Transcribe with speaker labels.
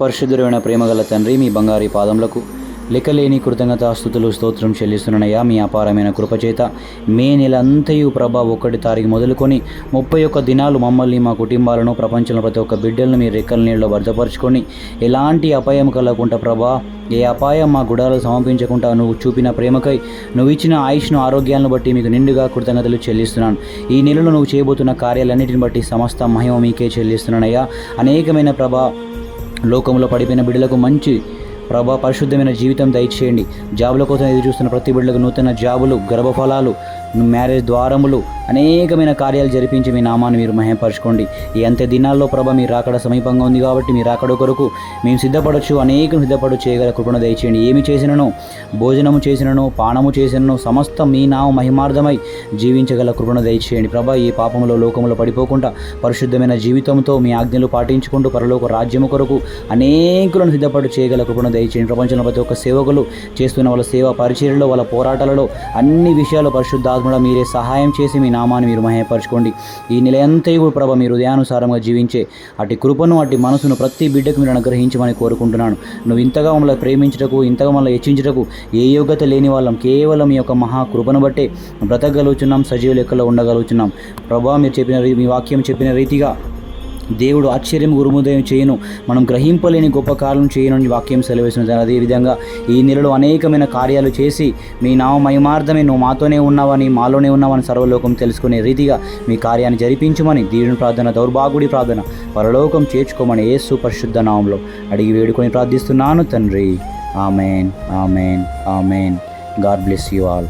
Speaker 1: పరిశుద్ధుడైన ప్రేమగల తండ్రి మీ బంగారి పాదములకు లెక్కలేని కృతజ్ఞతాస్థుతులు స్తోత్రం చెల్లిస్తున్నానయ్యా. మీ అపారమైన కృపచేత మే నెల అంతయు ప్రభా ఒకటి తారీఖు మొదలుకొని ముప్పై ఒక్క దినాలు మమ్మల్ని మా కుటుంబాలను ప్రపంచంలో ప్రతి ఒక్క బిడ్డలను మీ రెక్కల నీళ్ళలో భద్రపరుచుకొని ఎలాంటి అపాయం కలగకుండా ప్రభా ఏ అపాయం మా గుడాలు సమర్పించకుండా నువ్వు చూపిన ప్రేమకై నువ్వు ఇచ్చిన ఆయుష్ను ఆరోగ్యాలను బట్టి మీకు నిండుగా కృతజ్ఞతలు చెల్లిస్తున్నాను. ఈ నెలలో నువ్వు చేయబోతున్న కార్యాలన్నిటిని బట్టి సమస్త మహిమ మీకే చెల్లిస్తున్నానయ్యా. అనేకమైన ప్రభా లోకంలో పడిపోయిన బిడ్డలకు మంచి ప్రభా పరిశుద్ధమైన జీవితం దయచేయండి. జాబుల కోసం ఎదురు చూస్తున్న ప్రతి బిడ్డలకు నూతన జాబులు గర్భఫలాలు మ్యారేజ్ ద్వారములు అనేకమైన కార్యాలు జరిపించి మీ నామాన్ని మీరు మహపరచుకోండి ఈ అంత్య దినాల్లో ప్రభ మీరు రాకడ సమీపంగా ఉంది కాబట్టి మీరు రాకడ కొరకు మేము సిద్ధపడచ్చు అనేకం సిద్ధపడు చేయగల కృపణ దయచేయండి. ఏమి చేసినను భోజనము చేసినను పానము చేసినను సమస్తం మీ నామ మహిమార్థమై జీవించగల కృపణ దయచేయండి. ప్రభ ఈ పాపంలో లోకములో పడిపోకుండా పరిశుద్ధమైన జీవితంతో మీ ఆజ్ఞలు పాటించుకుంటూ పరలోక రాజ్యము కొరకు అనేకులను సిద్ధపడు చేయగల కృపణ దయచేయండి. ప్రపంచంలో ప్రతి ఒక్క సేవకులు చేస్తున్న వాళ్ళ సేవా పరిచర్యలో వాళ్ళ పోరాటాలలో అన్ని విషయాలు పరిశుద్ధాత్మడ మీరే సహాయం చేసి మీ నామాన్ని మీరు మహేపరచుకోండి ఈ నెల ప్రభ మీరు హృదయానుసారంగా జీవించే అటు కృపను అటు మనసును ప్రతి బిడ్డకు మీరు అనుగ్రహించమని కోరుకుంటున్నాను. నువ్వు ఇంతగా మమ్మల్ని ప్రేమించటకు ఇంతగా మమ్మల్ని హెచ్చించటకు ఏ యోగ్యత లేని వాళ్ళం. కేవలం మీ యొక్క మహాకృపను బట్టే బ్రతకగలుగుతున్నాం సజీవ లెక్కలో ఉండగలుగుతున్నాం ప్రభా మీరు చెప్పిన రీ- మీ వాక్యం చెప్పిన రీతిగా దేవుడు ఆశ్చర్యం గురుముదయం చేయను. మనం గ్రహింపలేని గొప్ప కార్యం చేయను అని వాక్యం సెలవేసిన అదేవిధంగా ఈ నెలలో అనేకమైన కార్యాలు చేసి మీ నామ మహిమార్థమే నువ్వు మాతోనే ఉన్నావని మాలోనే ఉన్నావని సర్వలోకం తెలుసుకునే రీతిగా మీ కార్యాన్ని జరిపించమని దీవుని ప్రార్థన దౌర్భాగుడి ప్రార్థన పరలోకం చేర్చుకోమని యేసు పరిశుద్ధ నామంలో అడిగి వేడుకొని ప్రార్థిస్తున్నాను తండ్రి. Amen amen amen. God bless you all.